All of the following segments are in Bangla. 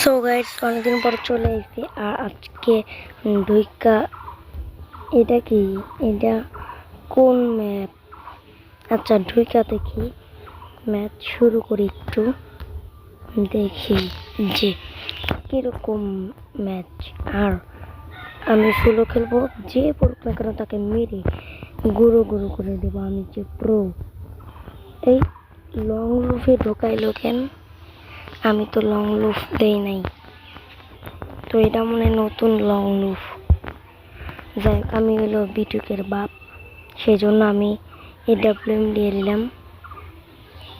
সো গাইস অনেকদিন পর চলে এসেছি। আর আজকে ঢুইকা এটা কি? এটা কোন ম্যাপ? আচ্ছা ঢুইকা দেখি। ম্যাচ শুরু করি একটু। দেখি যে কীরকম ম্যাচ। আর আমি সোলো খেলব, যে পড়ুক না কেন তাকে মেরে গুঁড়ো গুঁড়ো করে দেবো আমি যে প্রো এই লং রুফে ঢোকাইলো কেন? আমি তো লং লুফ দেই নাই। তো এটা মনে নতুন লং লুফ যাই আমি হলো বিটুকের বাপ। সেই জন্য আমি এই ডাব্লিউএম দিয়ে নিলাম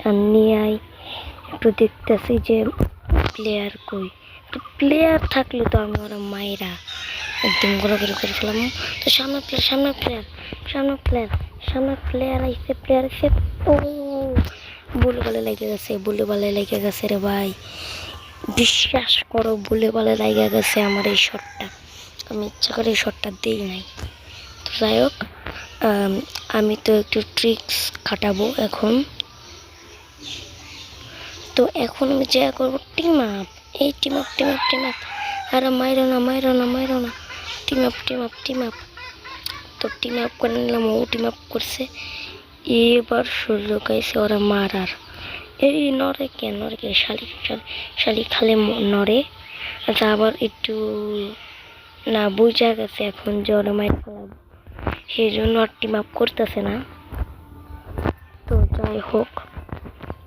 আর নিয়ে আই একটু দেখতেছি যে প্লেয়ার কই। তো প্লেয়ার থাকলে তো আমি ওরা মায়েরা একদম ঘোরাঘুরি করে ফেলাম তো সামনে প্লেয়ার সামনে প্লেয়ার সামনে প্লেয়ার সামনে প্লেয়ার আইসে প্লেয়ার আইসে ও বলে বলে লেগে গেছে বলে বলে লেগে গেছে রে ভাই। বিশ্বাস করো বলে বলে লেগে গেছে আমার এই শটটা। আমি ইচ্ছা করে এই শটটা দিই নাই। তো যাই হোক, আমি তো একটু ট্রিক্স খাটাবো এখন। তো এখন আমি যা করব টিম আপ এই team up team up team up আর মাইরো না মাইরো না মাইরো না। Team up team up team up তো টিম আপ করে নিলাম, ও টিম আপ করছে। এবার সুযোগ আইসে ওরা মারার। এই নরে কে নরে কে? শালি, শালি- শালি খালে নরে আচ্ছা আবার একটু, না, বুঝা গেছে এখন যে মাইর ফেলাবো। সেই জন্য আর টিম আপ করতেছে না। তো যাই হোক,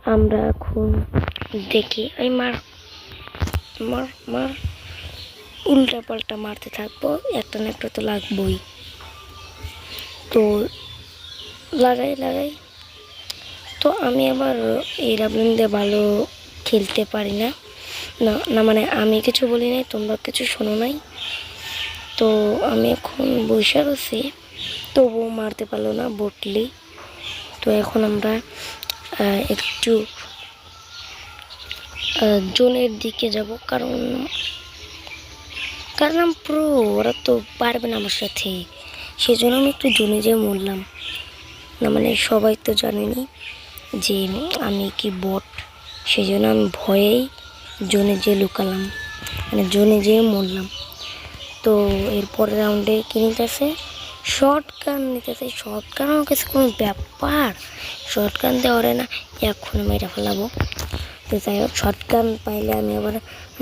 আমরা এখন দেখি। ওই মার মার মার। উল্টা পাল্টা মারতে থাকব, একটা না একটা তো লাগবোই। তো লাগাই লাগাই তো আমি আবার এই রাবলিন দিয়ে ভালো খেলতে পারি না। না না মানে আমি কিছু বলি নাই, তোমরা কিছু শোনো নাই। তো আমি এখন বসে আছি, তবুও মারতে পারল না বটলি। তো এখন আমরা একটু জোনের দিকে যাব, কারণ কারণ প্রো, ওরা তো পারবে না আমার সাথে। সেই জন্য আমি একটু জোনে যেয়ে মরলাম। না মানে সবাই তো জানেনি যে আমি কি বট। সেই জন্য আমি ভয়েই জোনে যেয়ে লুকালাম মানে জোনে যেয়ে মরলাম। তো এরপর রাউন্ডে কী নিতেছে? শর্ট গান নিতেছে। শর্ট গান আমার কাছে কোনো ব্যাপার। শর্ট গান দেওয়ারে না এখন মেরে ফেলাবো। তো যাই হোক শর্ট গান পাইলে আমি আবার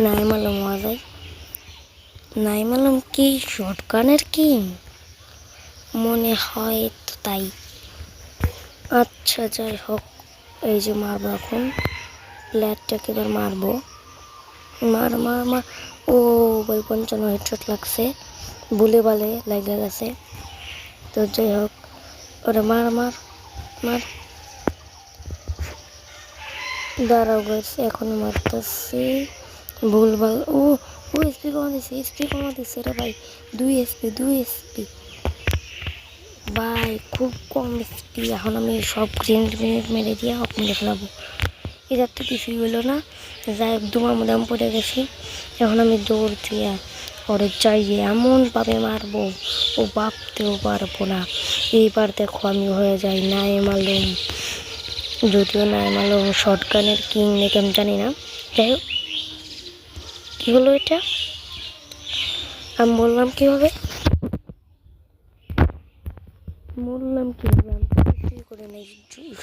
নাই মালম হওয়া যায়। নাই মালম কি? শর্ট গানের কি? মনে হয় তো তাই। আচ্ছা যাই হোক। এই যে মারবো এখন। প্লেয়ারটাকে এবার মারবো। মার মার মার। ও বই পঞ্চান্ন হেডশট লাগছে। বুলে বালে লেগে গেছে। তো যাই হোক, ওরা মার মার মার। দাঁড়াও গেছে এখন মারতেছি। ভুলভাল ও ও এসপি কমা দিছে এসপি কমা দিছে রে ভাই। দুই এসপি দুই এসপি ভাই, খুব কম এসপি এখন আমি সব গ্রিন গ্রেনেড মেরে দিয়ে হক মেরে ফেলাবো এটার তো কিছুই হলো না, যাই দুমার মধ্যে আমি পড়ে গেছি। এখন আমি দৌড় দিয়ে ওরে চাইয়ে এমনভাবে মারবো, ও ভাবতেও পারব না। এইবার দেখো আমি হয়ে যাই নাই মালুম যদিও নাই মালুম শর্ট কিং নাকি আমি জানি না। যাই হোক, কী হলো এটা? আমি বললাম কীভাবে? বললাম কি, আমি কিছুই করে নেই,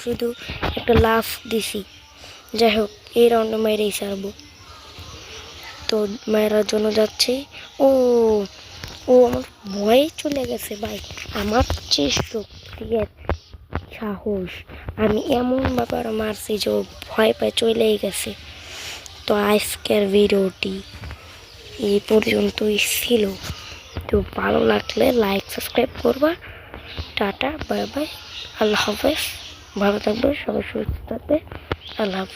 শুধু একটা লাফ দিছি। যাই হোক, এই রাউন্ডে মেরেই সারবো তো মেয়েরার জন্য যাচ্ছে, ও ও আমার ভয়ে চলে গেছে ভাই। আমার চেয়ে শক্তি সাহস, আমি এমন ব্যাপার মারছি যে ও ভয় পায় চলেই গেছে। তো আজকের ভিডিওটি এই পর্যন্তই ছিল। তো ভালো লাগলে লাইক সাবস্ক্রাইব করবা। টাটা বাই বাই আল্লাহ হাফেজ। ভালো থাকবে সবাই সুস্থ থাকবে আল্লাহ হাফেজ।